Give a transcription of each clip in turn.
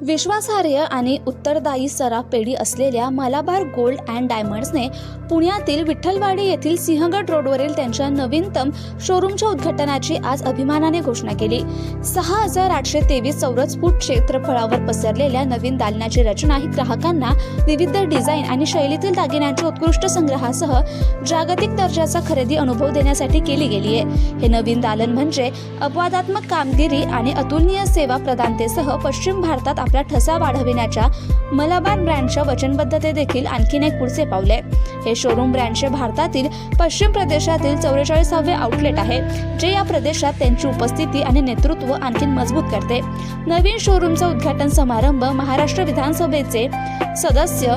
विश्वासार्ह आणि उत्तरदायी सराफ पेढी असलेल्या मलाबार गोल्ड अँड डायमंड्सने पुण्यातील विठ्ठलवाडी येथील सिंहगड रोडवरील त्यांच्या नवीनतम शोरूमच्या उद्घाटनाची आज अभिमानाने घोषणा केली. सहा हजार आठशे तेवीस चौरस फूट क्षेत्रफळावर पसरलेल्या नवीन दालनाची रचना ही ग्राहकांना विविध डिझाईन आणि शैलीतील दागिन्यांच्या उत्कृष्ट संग्रहासह जागतिक दर्जाचा खरेदी अनुभव देण्यासाठी केली गेली आहे. हे नवीन दालन म्हणजे अपवादात्मक कामगिरी आणि अतुलनीय सेवा प्रदानतेसह पश्चिम भारतात आपला ठसा वाढविण्याच्या मलाबार ब्रँडच्या वचनबद्धते देखील आणखीन एक पुढचे पावले हे शोरूम ब्रँडचे भारतातील पश्चिम प्रदेशातील चौवेचाळीसावे आउटलेट आहे जे या प्रदेशात त्यांची उपस्थिती आणि नेतृत्व आणखीन मजबूत करते. नवीन शोरूमचा उद्घाटन समारंभ महाराष्ट्र विधानसभेचे सदस्य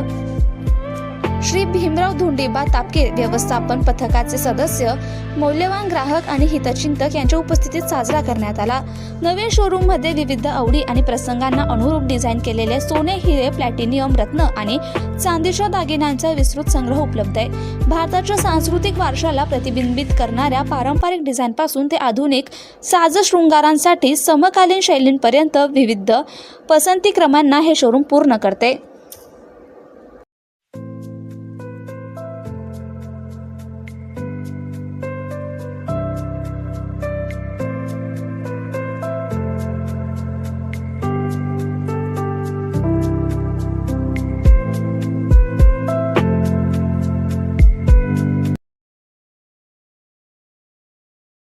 श्री भीमराव धोंडेबा तापके व्यवस्थापन पथकाचे सदस्य मौल्यवान ग्राहक आणि हितचिंतक यांच्या उपस्थितीत साजरा करण्यात आला. नवीन शोरूममध्ये विविध आवडी आणि प्रसंगांना अनुरूप डिझाईन केलेले सोने हिरे प्लॅटिनियम रत्न आणि चांदीच्या दागिन्यांचा विस्तृत संग्रह उपलब्ध आहे. भारताच्या सांस्कृतिक वारशाला प्रतिबिंबित करणाऱ्या पारंपरिक डिझाईनपासून ते आधुनिक साज शृंगारांसाठी समकालीन शैलींपर्यंत विविध पसंतीक्रमांना हे शोरूम पूर्ण करते.